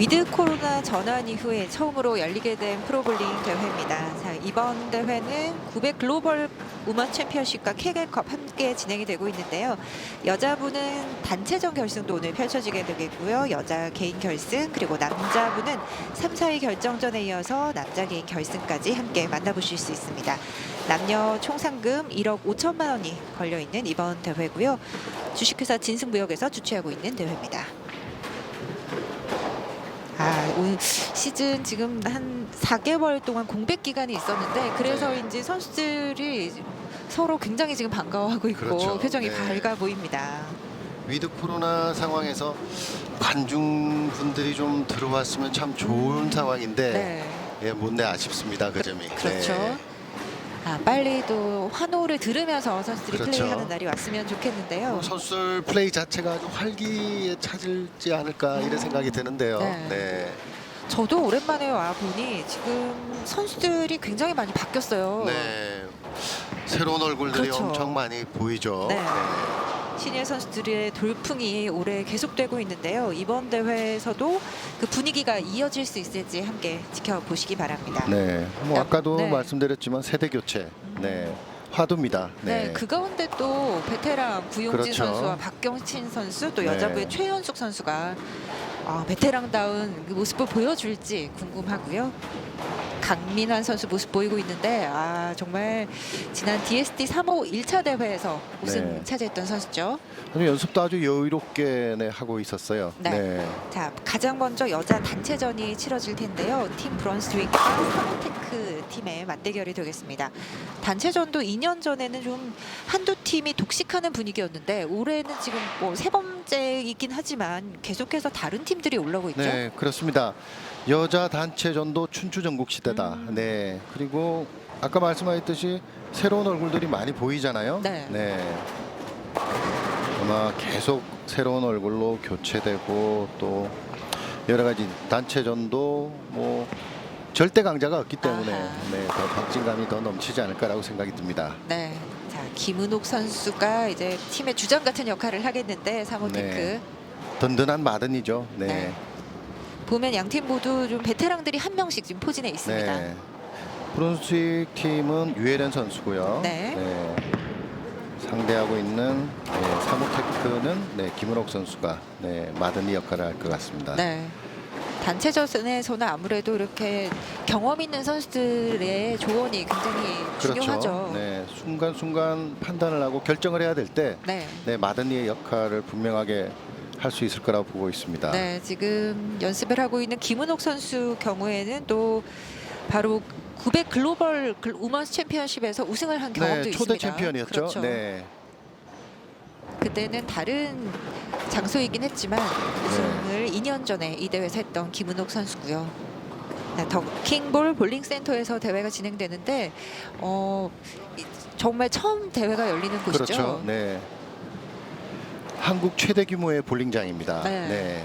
위드 코로나 전환 이후에 처음으로 열리게 된 프로볼링 대회입니다. 자, 이번 대회는 900 글로벌 우먼 챔피언십과 케겔컵 함께 진행이 되고 있는데요. 여자분은 단체전 결승도 오늘 펼쳐지게 되겠고요. 여자 개인 결승 그리고 남자분은 3, 4위 결정전에 이어서 남자 개인 결승까지 함께 만나보실 수 있습니다. 남녀 총 상금 1억 5천만 원이 걸려 있는 이번 대회고요. 주식회사 진승무역에서 주최하고 있는 대회입니다. 아, 오늘 시즌 지금 한 4개월 동안 공백 기간이 있었는데 그래서인지 선수들이 서로 굉장히 지금 반가워하고 있고 그렇죠. 표정이 네. 밝아 보입니다. 위드 코로나 상황에서 관중분들이 좀 들어왔으면 참 좋은 상황인데 네. 예, 못내 아쉽습니다 그 점이. 그렇죠. 네. 아, 빨리 또 환호를 들으면서 선수들이 그렇죠. 플레이하는 날이 왔으면 좋겠는데요. 그리고 선수들 플레이 자체가 아주 활기에 차질지 않을까 이런 생각이 드는데요. 네. 네. 저도 오랜만에 와 보니 지금 선수들이 굉장히 많이 바뀌었어요. 네. 새로운 얼굴들이 그렇죠. 엄청 많이 보이죠. 네. 시니어 선수들의 돌풍이 올해 계속되고 있는데요. 이번 대회에서도 그 분위기가 이어질 수 있을지 함께 지켜보시기 바랍니다. 네. 뭐 아까도 네. 말씀드렸지만 세대 교체. 네. 화두입니다. 네, 네. 그 가운데 또 베테랑 구용진 그렇죠. 선수와 박경친 선수 또 네. 여자부의 최현숙 선수가 아, 베테랑다운 그 모습을 보여줄지 궁금하고요. 강민환 선수 모습 보이고 있는데 아 정말 지난 DSD 3호 1차 대회에서 우승 네. 차지했던 선수죠. 아주 연습도 아주 여유롭게 네, 하고 있었어요. 네. 자 가장 먼저 여자 단체전이 치러질 텐데요. 팀 브런스윅과 사모테크 팀의 맞대결이 되겠습니다. 단체전도 2년 전에는 좀 한두 팀이 독식하는 분위기였는데 올해는 지금 뭐 세 번째이긴 하지만 계속해서 다른 팀들이 올라오고 있죠. 네, 그렇습니다. 여자 단체전도 춘추 전국 시대다. 음. 네. 그리고 아까 말씀하셨듯이 새로운 얼굴들이 많이 보이잖아요. 네. 아마 계속 새로운 얼굴로 교체되고 또 여러 가지 단체전도 뭐 절대 강자가 없기 때문에 아하. 네, 더 박진감이 더 넘치지 않을까라고 생각이 듭니다. 네. 자 김은옥 선수가 이제 팀의 주장 같은 역할을 하겠는데 사모테크 네. 든든한 마든이죠. 네. 네. 보면 양 팀 모두 좀 베테랑들이 한 명씩 지금 포진해 있습니다. 네. 브론스윅 팀은 유혜련 선수고요. 네. 상대하고 있는 네, 사모테크는 네, 김은옥 선수가 네, 마든이 역할을 할 것 같습니다. 네. 단체전에서는 아무래도 이렇게 경험 있는 선수들의 조언이 굉장히 중요하죠. 네, 순간순간 판단을 하고 결정을 해야 될때 네. 네, 마든이의 역할을 분명하게 할 수 있을 거라고 보고 있습니다. 네, 지금 연습을 하고 있는 김은옥 선수 경우에는 또 바로 900 글로벌 글- 우먼스 챔피언십에서 우승을 한 경험도 네, 초대 있습니다. 챔피언이었죠. 그렇죠. 네. 그때는 다른 장소이긴 했지만 우승을 2년 전에 이 대회에서 했던 김은옥 선수고요. 네, 더 킹볼 볼링 센터에서 대회가 진행되는데 어, 이- 정말 처음 대회가 열리는 곳이죠. 그렇죠. 네. 한국 최대 규모의 볼링장입니다. 네. 네.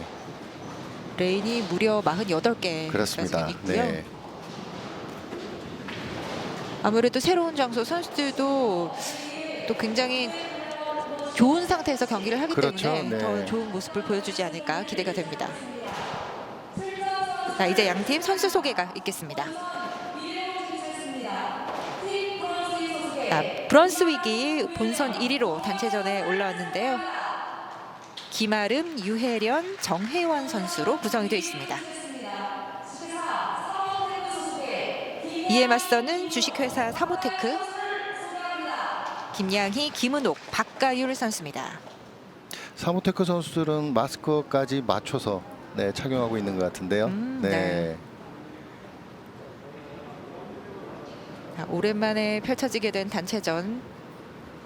레인이 무려 48개 그렇습니다. 있고요. 네. 아무래도 새로운 장소 선수들도 또 굉장히 좋은 상태에서 경기를 하기 그렇죠. 때문에 네. 더 좋은 모습을 보여주지 않을까 기대가 됩니다. 자, 이제 양팀 선수 소개가 있겠습니다. 자, 브런스윅이 본선 1위로 단체전에 올라왔는데요. 김아름, 유혜련, 정혜원 선수로 구성이 되어 있습니다. 이에 맞서는 주식회사 사모테크 김양희, 김은옥, 박가율 선수입니다. 사모테크 선수들은 마스크까지 맞춰서 네, 착용하고 있는 것 같은데요. 음, 네. 네. 자, 오랜만에 펼쳐지게 된 단체전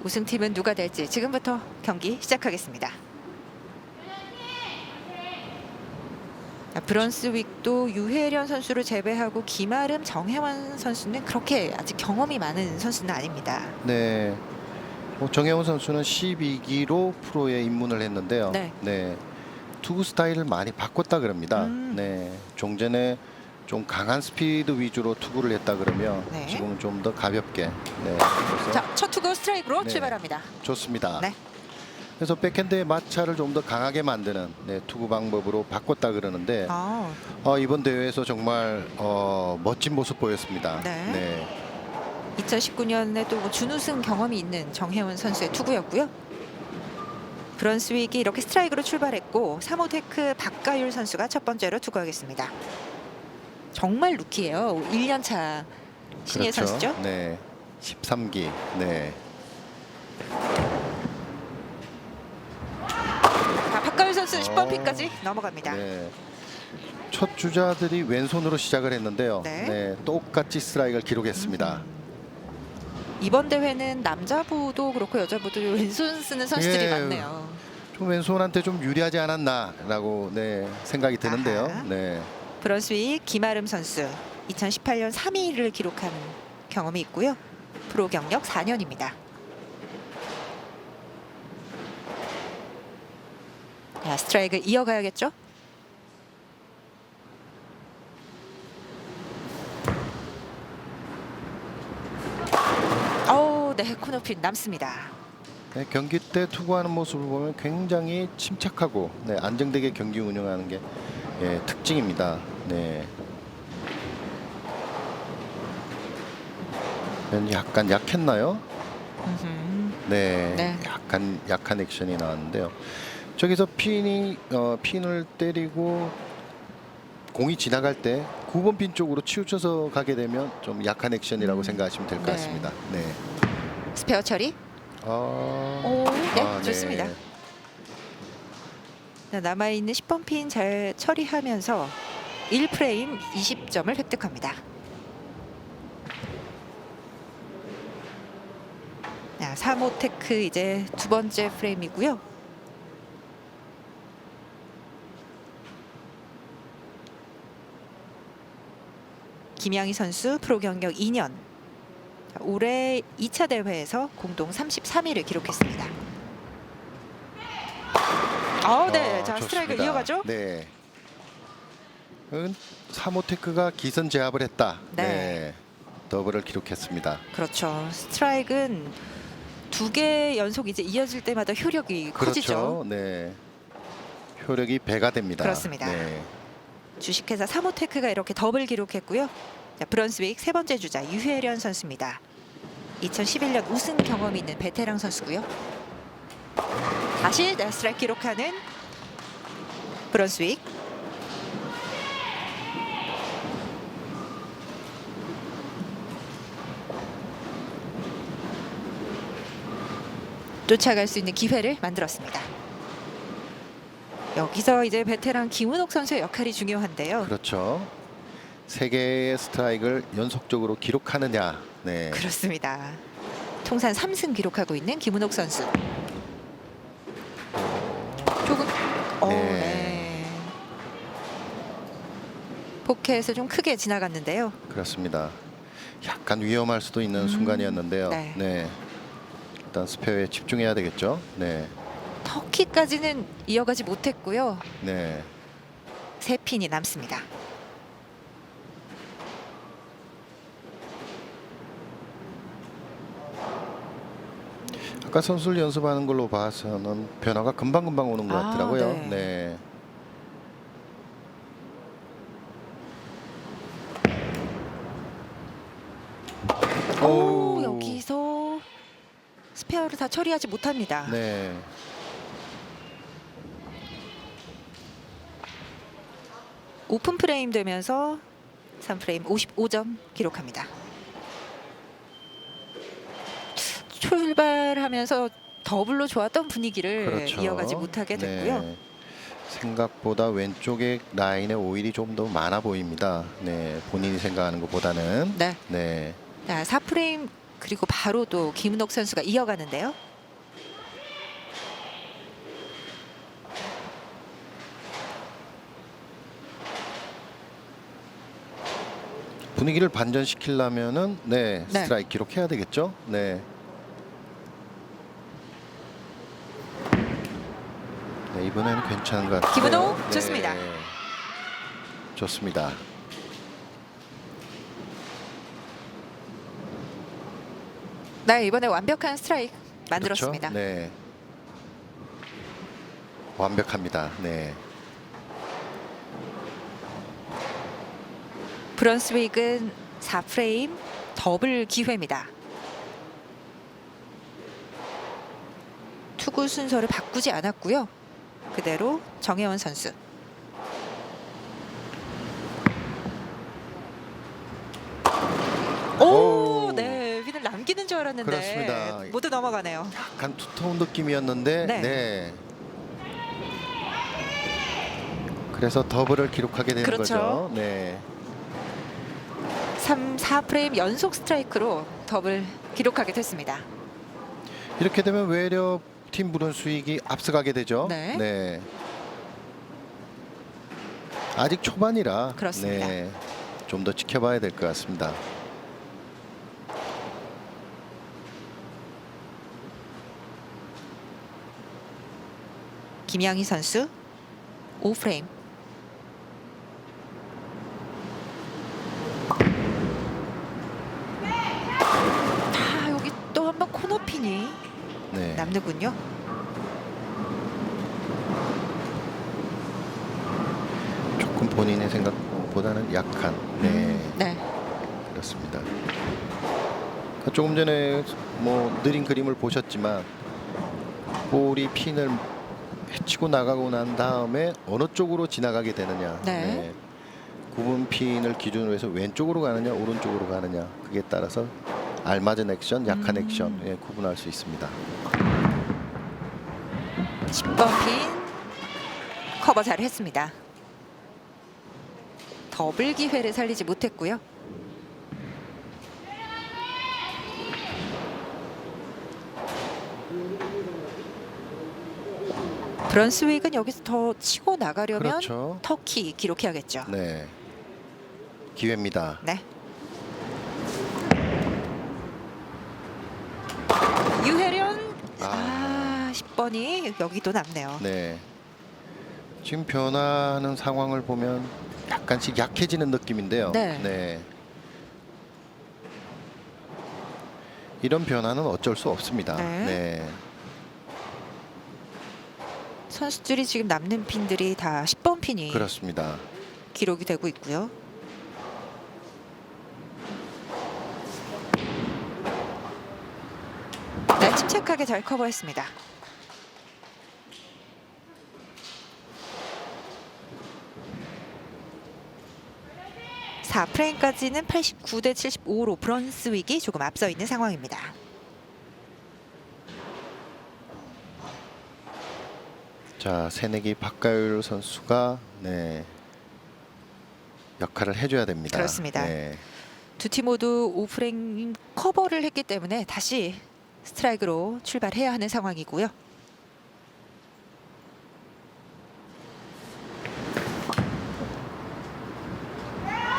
우승팀은 누가 될지 지금부터 경기 시작하겠습니다. 자, 브런스 윅도 유혜련 선수를 제외하고 김아름, 정혜원 선수는 그렇게 아직 경험이 많은 선수는 아닙니다. 네. 뭐 정혜원 선수는 12기로 프로에 입문을 했는데요. 네. 투구 스타일을 많이 바꿨다 그럽니다. 음. 네. 종전에 좀 강한 스피드 위주로 투구를 했다 그러면 네. 지금은 좀 더 가볍게. 네. 그래서 자, 첫 투구 스트라이크로 네. 출발합니다. 좋습니다. 네. 그래서 백핸드의 마찰을 좀 더 강하게 만드는 네, 투구 방법으로 바꿨다 그러는데 아, 어, 이번 대회에서 정말 어, 멋진 모습 보였습니다. 네. 2019년에 또뭐 준우승 경험이 있는 정혜원 선수의 투구였고요. 브런스윅이 이렇게 스트라이크로 출발했고 3호 테크 박가율 선수가 첫 번째로 투구하겠습니다. 정말 루키예요. 1년 차 신예 그렇죠. 선수죠. 네. 13기. 네. 자, 박가율 선수 어. 10번 핀까지 넘어갑니다. 네. 첫 주자들이 왼손으로 시작을 했는데요. 네. 네. 똑같이 스트라이크를 기록했습니다. 이번 대회는 남자부도 그렇고 여자부도 왼손 쓰는 선수들이 예. 많네요. 좀 왼손한테 좀 유리하지 않았나라고 네, 생각이 드는데요. 아하. 네. 브런스윅 김아름 선수 2018년 3위를 기록한 경험이 있고요. 프로 경력 4년입니다. 자, 스트라이크 이어가야겠죠? 네, 코너핀 남습니다. 네, 경기 때 투구하는 모습을 보면 굉장히 침착하고 네, 안정되게 경기 운영하는 게 예, 특징입니다. 네. 면 약간 약했나요? 네, 네. 약간 약한 액션이 나왔는데요. 저기서 핀이 어, 핀을 때리고 공이 지나갈 때 9번 핀 쪽으로 치우쳐서 가게 되면 좀 약한 액션이라고 음. 생각하시면 될것 네. 같습니다. 네. 스페어 처리. 아, 오, 네, 아, 좋습니다. 자, 남아있는 10번 핀 잘 처리하면서 1프레임 20점을 획득합니다. 자, 3호 테크 이제 두 번째 프레임이고요. 김양희 선수 프로 경력 2년. 자, 올해 2차 대회에서 공동 33위를 기록했습니다. 어, 네. 어, 자, 스트라이크 좋습니다. 이어가죠. 네. 은 사모테크가 기선 제압을 했다. 네. 네. 더블을 기록했습니다. 그렇죠. 스트라이크는 두 개 연속 이제 이어질 때마다 효력이 커지죠. 그렇죠. 네. 효력이 배가 됩니다. 그렇습니다. 네. 주식회사 사모테크가 이렇게 더블 기록했고요. 자, 브런스윅 세 번째 주자 유혜련 선수입니다. 2011년 우승 경험이 있는 베테랑 선수고요. 다시 네, 스트라이크 기록하는 브런스윅. 쫓아갈 수 있는 기회를 만들었습니다. 여기서 이제 베테랑 김은옥 선수의 역할이 중요한데요. 그렇죠. 세 개의 스트라이크를 연속적으로 기록하느냐. 네. 그렇습니다. 통산 3승 기록하고 있는 김은옥 선수. 조금 어, 네. 네. 포켓에서 좀 크게 지나갔는데요. 그렇습니다. 약간 위험할 수도 있는 음, 순간이었는데요. 네. 네. 일단 스페어에 집중해야 되겠죠. 네. 터키까지는 이어가지 못했고요. 네. 세 핀이 남습니다. 아까 선수를 연습하는 걸로 봐서는 변화가 금방금방 오는 것 아, 같더라고요. 네. 네. 오, 오우. 여기서 스페어를 다 처리하지 못합니다. 네. 오픈 프레임 되면서 3프레임 55점 기록합니다. 출발하면서 더블로 좋았던 분위기를 그렇죠. 이어가지 못하게 됐고요. 네. 생각보다 왼쪽에 라인에 오일이 좀 더 많아 보입니다. 네, 본인이 생각하는 것보다는 네. 네, 자, 4프레임 그리고 바로 또 김은옥 선수가 이어가는데요. 분위기를 반전시키려면은 네, 네. 스트라이크 기록해야 되겠죠. 네. 이번에는 괜찮은 것 같아요. 김은호, 좋습니다. 좋습니다. 네, 이번에 완벽한 스트라이크 만들었습니다. 그렇죠? 네. 완벽합니다. 네. 브런스윅은 4프레임 더블 기회입니다. 투구 순서를 바꾸지 않았고요. 그대로 정혜원 선수. 오, 오우. 네, 핀을 남기는 줄 알았는데 그렇습니다. 모두 넘어가네요. 약간 투톤 느낌이었는데 네. 네. 그래서 더블을 기록하게 되는 그렇죠. 거죠. 네. 3, 4프레임 연속 스트라이크로 더블 기록하게 됐습니다. 이렇게 되면 외려 팀 부른 수익이 앞서가게 되죠. 네. 아직 초반이라 그렇습니다. 네. 좀 더 지켜봐야 될 것 같습니다. 김양희 선수 5프레임 아 여기 또 한 번 코너핀이 네. 남는군요 조금 본인의 생각보다는 약한. 네. 네 그렇습니다. 그 조금 전에 뭐 느린 그림을 보셨지만 볼이 핀을 해치고 나가고 난 다음에 어느 쪽으로 지나가게 되느냐. 네. 구분 핀을 기준으로 해서 왼쪽으로 가느냐 오른쪽으로 가느냐 그게 따라서 알맞은 액션, 약한 음. 액션 예, 구분할 수 있습니다. 10번 핀 커버 잘 했습니다 더블 기회를 살리지 못했고요 브런스윅은 여기서 더 치고 나가려면 그렇죠. 터키 기록해야겠죠. 네. 기회입니다. 네. 유혜련 10번이 여기도 남네요. 네. 지금 변화하는 상황을 보면 약간씩 약해지는 느낌인데요. 네. 이런 변화는 어쩔 수 없습니다. 네. 네. 선수들이 지금 남는 핀들이 다 10번 핀이 그렇습니다. 기록이 되고 있고요. 네, 침착하게 잘 커버했습니다. 사 프레임까지는 89대 75로 브런스윅이 조금 앞서 있는 상황입니다. 자, 새내기 박가율 선수가 네. 역할을 해줘야 됩니다. 그렇습니다. 네. 두팀 모두 오프레임 커버를 했기 때문에 다시 스트라이크로 출발해야 하는 상황이고요.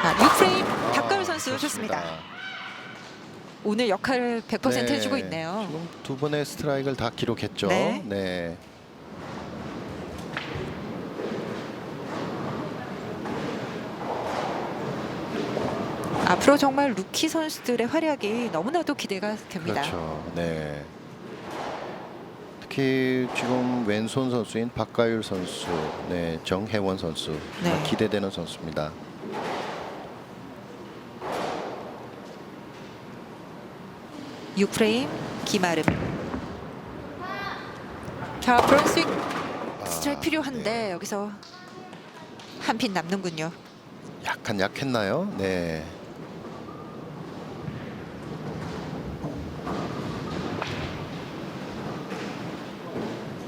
아, 6프레임 박가을 선수 좋습니다. 오늘 역할을 100% 네. 해주고 있네요. 지금 두 번의 스트라이크를 다 기록했죠. 네. 네. 앞으로 정말 루키 선수들의 활약이 너무나도 기대가 됩니다. 그렇죠. 네. 특히 지금 왼손 선수인 박가율 선수, 네, 정혜원 선수 네. 기대되는 선수입니다. 6프레임 김아름. 자 브런스윅 스트라이크 아, 필요한데 네. 여기서 한 핀 남는군요. 약간 약했나요? 네.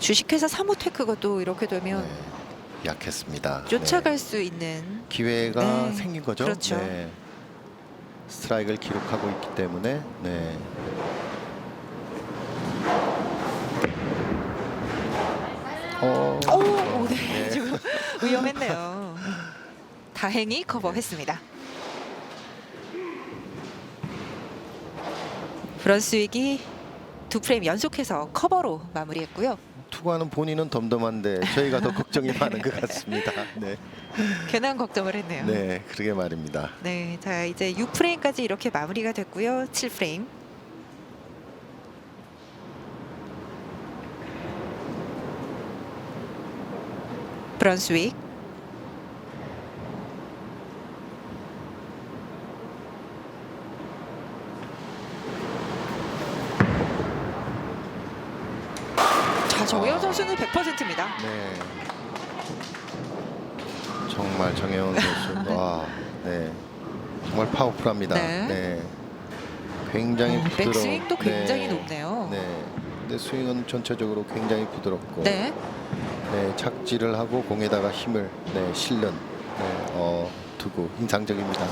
주식회사 사모테크가 또 이렇게 되면 네. 약했습니다. 쫓아갈 네. 수 있는 기회가 네. 생긴 거죠. 그렇죠. 네. 스트라이크를 기록하고 있기 때문에 네. 어, 오, 네, 네. 좀 위험했네요. 다행히 커버했습니다. 브런스윅이 두 프레임 연속해서 커버로 마무리했고요. 투구하는 본인은 덤덤한데 저희가 더 걱정이 많은 것 같습니다. 네, 괜한 걱정을 했네요. 네, 그러게 말입니다. 네, 자 이제 6프레임까지 이렇게 마무리가 됐고요. 7프레임. 브런스윅. 자, 정혜원 선수는 100%입니다. 네. 정말 정혜원 선수 와, 네. 정말 파워풀합니다. 네. 네. 굉장히 어, 부드러워. 백스윙도 굉장히 네. 높네요. 네. 근데 스윙은 전체적으로 굉장히 부드럽고 네. 네, 착지를 하고 공에다가 힘을 네, 실는 네, 어, 두고 인상적입니다.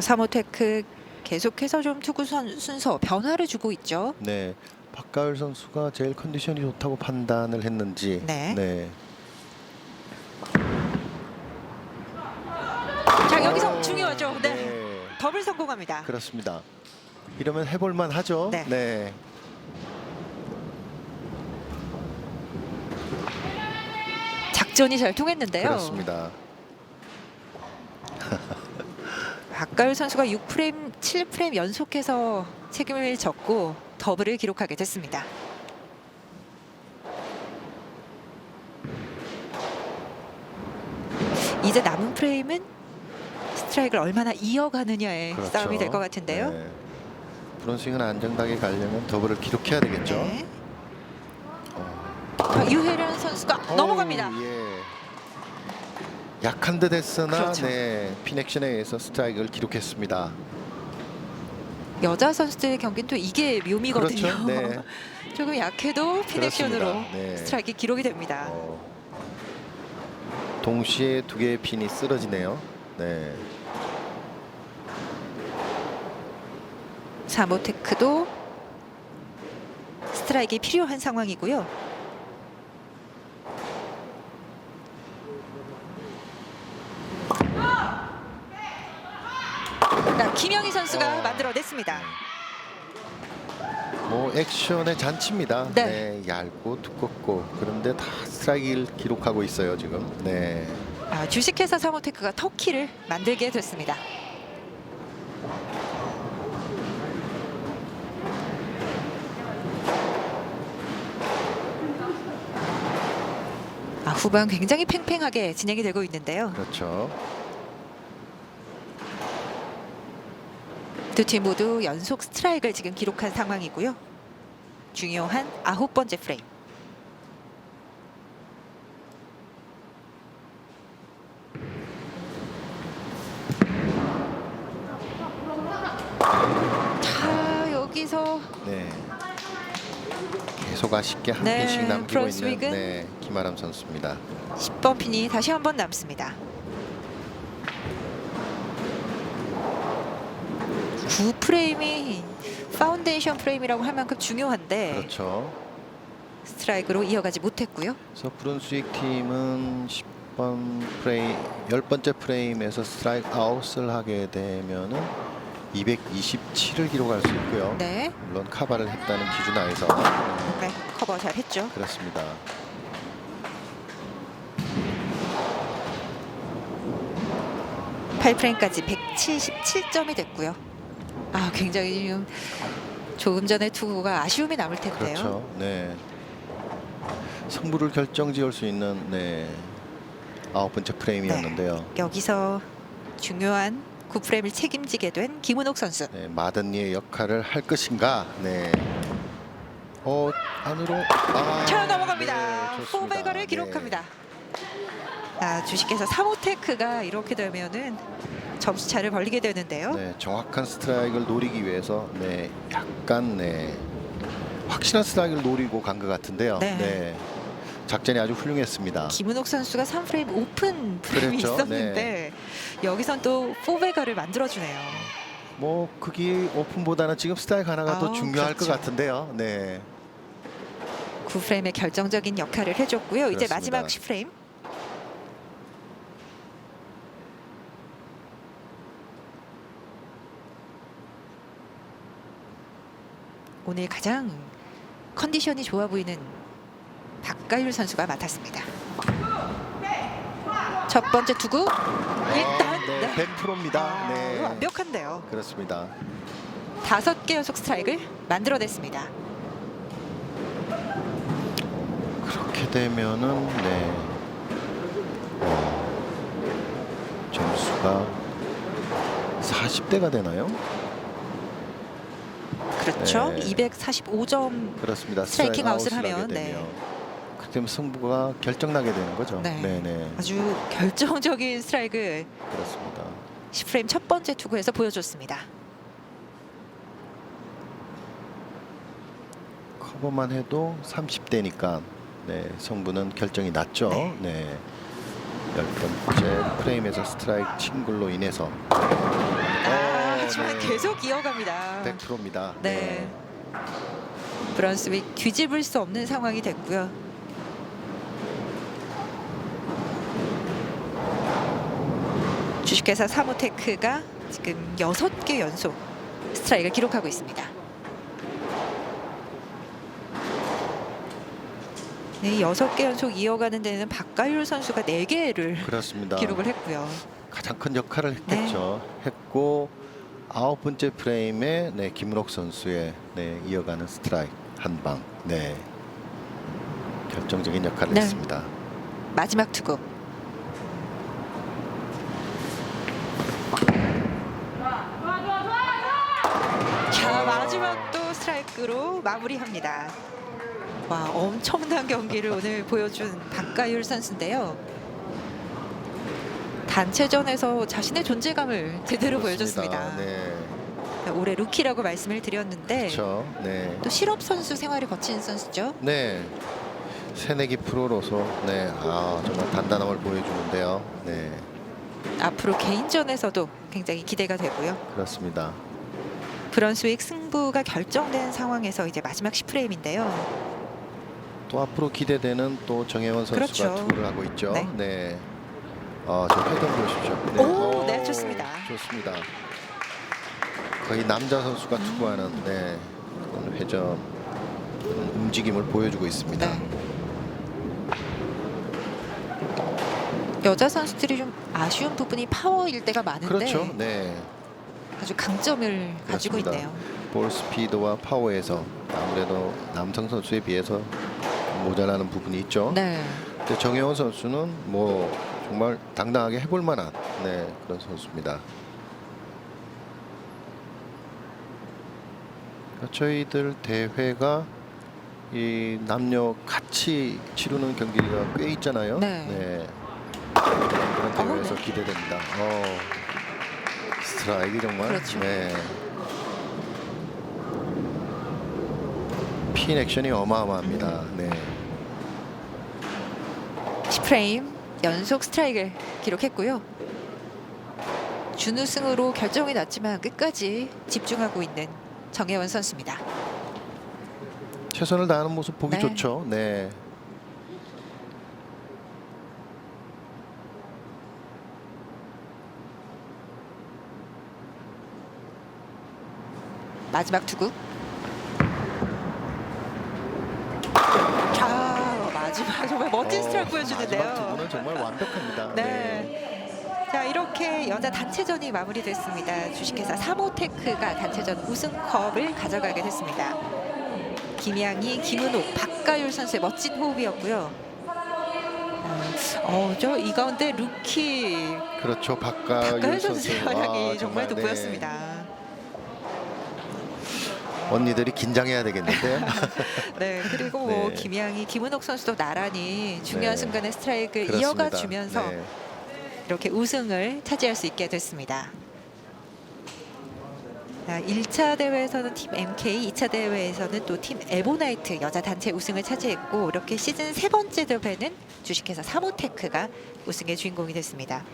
사모테크 계속해서 좀 투구 선, 순서 변화를 주고 있죠. 네. 박가을 선수가 제일 컨디션이 좋다고 판단을 했는지 네. 네. 자, 여기서 오, 중요하죠. 네. 네. 더블 성공합니다. 그렇습니다. 이러면 해볼만 하죠. 네. 네. 작전이 잘 통했는데요. 그렇습니다. 박가을 선수가 6프레임, 7프레임 연속해서 책임을 졌고 더블을 기록하게 됐습니다. 이제 남은 프레임은 스트라이크를 얼마나 이어가느냐의 그렇죠. 싸움이 될 것 같은데요. 네. 브론스윙은 안정되게 가려면 더블을 기록해야 되겠죠. 네. 자, 유혜련 선수가 넘어갑니다. 어우, 예. 약한 듯 했으나 그렇죠. 네, 핀액션에 의해서 스트라이크를 기록했습니다. 여자 선수들의 경기는 또 이게 묘미거든요. 그렇죠. 네. 조금 약해도 피넥션으로. 네. 스트라이크 기록이 됩니다. 어, 동시에 두 개의 핀이 쓰러지네요. 네. 사모테크도 스트라이크가 필요한 상황이고요. 자, 김영희 선수가 어. 만들어냈습니다. 뭐 액션의 잔치입니다. 네. 네. 얇고 두껍고 그런데 다 스트라이크를 기록하고 있어요 지금. 네. 아, 주식회사 사모테크가 터키를 만들게 됐습니다. 아, 후반 굉장히 팽팽하게 진행이 되고 있는데요. 그렇죠. 두 팀 모두 연속 스트라이크를 지금 기록한 상황이고요. 중요한 아홉 번째 프레임. 자 여기서 네. 계속 아쉽게 한 네, 핀씩 남기고 프런스 있는 윅은 네, 김아람 선수입니다. 10번 핀이 다시 한 번 남습니다. 9프레임이 파운데이션 프레임이라고 할 만큼 중요한데 그렇죠. 스트라이크로 이어가지 못했고요. 그래서 브룬스윅 팀은 10번 프레임, 10번째 프레임에서 스트라이크 아웃을 하게 되면은 227을 기록할 수 있고요. 네, 물론 카바를 했다는 기준 하에서 네, 네 커버 잘 했죠. 그렇습니다. 팔프레임까지 177점이 됐고요. 아, 굉장히 좀 조금 전에 투구가 아쉬움이 남을 텐데요. 그렇죠. 네. 승부를 결정지을 수 있는 네. 아홉 번째 프레임이었는데요. 여기서 중요한 9프레임을 책임지게 된 김은옥 선수. 네, 마든니의 역할을 할 것인가? 네. 어 안으로 아, 쳐 넘어갑니다. 네, 좋습니다. 포베거를 네. 기록합니다. 아, 주식회사 사모테크가 이렇게 되면은 점수 차를 벌리게 되는데요. 네, 정확한 스트라이크를 노리기 위해서 네, 약간 네, 확실한 스트라이크를 노리고 간 것 같은데요. 네. 작전이 아주 훌륭했습니다. 김은옥 선수가 3프레임 오픈 프레임이 그랬죠. 있었는데 여기선 또 포베거를 만들어주네요. 뭐 그게 오픈보다는 지금 스트라이크 하나가 더 아우, 중요할 그렇죠. 것 같은데요. 네. 9프레임의 결정적인 역할을 해줬고요. 이제 그렇습니다. 마지막 10프레임. 오늘 가장 컨디션이 좋아 보이는 박가율 선수가 맡았습니다. 첫 번째 투구 일단 네, 네. 100%입니다. 아, 네. 완벽한데요. 그렇습니다. 다섯 개 연속 스트라이크를 만들어냈습니다. 그렇게 되면은 네. 어, 점수가 40대가 되나요? 그렇죠. 네. 245점 그렇습니다. 스트라이킹 아웃을 하면, 네. 그때면 승부가 결정나게 되는 거죠. 네. 네, 네. 아주 결정적인 스트라이크 그렇습니다. 10프레임 첫 번째 투구에서 보여줬습니다. 커버만 해도 30대니까 네, 성부는 결정이 났죠. 네. 네. 열 번째 프레임에서 스트라이크 친 걸로 인해서 아, 어, 하지만 네. 계속 이어갑니다. 100%입니다. 네. 브런스윅 뒤집을 수 없는 상황이 됐고요. 주식회사 사모테크가 지금 6개 연속 스트라이크를 기록하고 있습니다. 네, 6개 연속 이어가는 데는 박가율 선수가 4개를 그렇습니다. 기록을 했고요. 가장 큰 역할을 네. 했겠죠. 했고 아홉 번째 프레임에 네, 김은옥 선수의 네, 이어가는 스트라이크 한 방. 네. 결정적인 역할을 네. 했습니다. 마지막 투구. 자 마지막 또 스트라이크로 마무리합니다. 와 엄청난 경기를 오늘 보여준 박가율 선수인데요. 단체전에서 자신의 존재감을 제대로 보여줬습니다. 네. 올해 루키라고 말씀을 드렸는데 그렇죠. 네. 또 실업 선수 생활이 거친 선수죠. 네. 새내기 프로로서 네. 아, 정말 단단함을 보여주는데요. 네. 앞으로 개인전에서도 굉장히 기대가 되고요. 그렇습니다. 브런스윅 승부가 결정된 상황에서 이제 마지막 10프레임인데요. 또 앞으로 기대되는 또 정혜원 선수가 그렇죠. 투구를 하고 있죠. 네. 네. 아, 저 회전 보십시오. 오, 네, 오, 좋습니다. 좋습니다. 거의 남자 선수가 투구하는 네, 그런 회전 그런 움직임을 보여주고 있습니다. 네. 여자 선수들이 좀 아쉬운 부분이 파워일 때가 많은데 그렇죠. 네. 아주 강점을 가지고 그렇습니다. 있네요. 볼 스피드와 파워에서 아무래도 남성 선수에 비해서 모자라는 부분이 있죠. 네. 근데 정혜원 선수는 뭐 정말 당당하게 해볼 만한 네, 그런 선수입니다. 그러니까 저희들 대회가 이 남녀 같이 치르는 경기가 꽤 있잖아요. 네. 그런 어, 대회에서 네. 기대됩니다. 어, 스트라이크 정말. 그렇죠. 네. 핀 액션이 어마어마합니다. 네. 10프레임 연속 스트라이크를 기록했고요. 준우승으로 결정이 났지만 끝까지 집중하고 있는 정혜원 선수입니다. 최선을 다하는 모습 보기 네. 좋죠. 네. 마지막 투구. 자 마지막 정말 멋진 스트라이크 보여주는데요. 어, 두분은 정말 완벽합니다. 네. 자 이렇게 여자 단체전이 마무리됐습니다. 주식회사 사모테크가 단체전 우승컵을 가져가게 됐습니다. 김양희, 김은옥, 박가율 선수의 멋진 호흡이었고요. 어, 저 이 가운데 루키 그렇죠. 박가율 박가율 선수. 선수의 활약이 아, 정말 네. 돋보였습니다. 언니들이 긴장해야 되겠는데요. 네 그리고 뭐 네. 김양희, 김은옥 선수도 나란히 중요한 네. 순간에 스트라이크 그렇습니다. 이어가 주면서 네. 이렇게 우승을 차지할 수 있게 됐습니다. 자, 1차 대회에서는 팀 MK, 2차 대회에서는 또 팀 에보나이트 여자 단체 우승을 차지했고 이렇게 시즌 세 번째 대회는 주식회사 사모테크가 우승의 주인공이 됐습니다.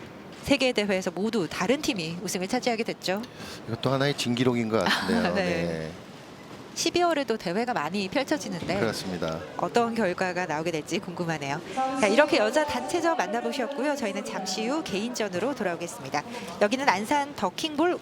세개 대회에서 모두 다른 팀이 우승을 차지하게 됐죠. 이것도 하나의 진기록인 것 같은데요. 네. 네. 12월에도 대회가 많이 펼쳐지는데 그렇습니다. 어떤 결과가 나오게 될지 궁금하네요. 자, 이렇게 여자 단체전 만나보셨고요. 저희는 잠시 후 개인전으로 돌아오겠습니다. 여기는 안산 더킹볼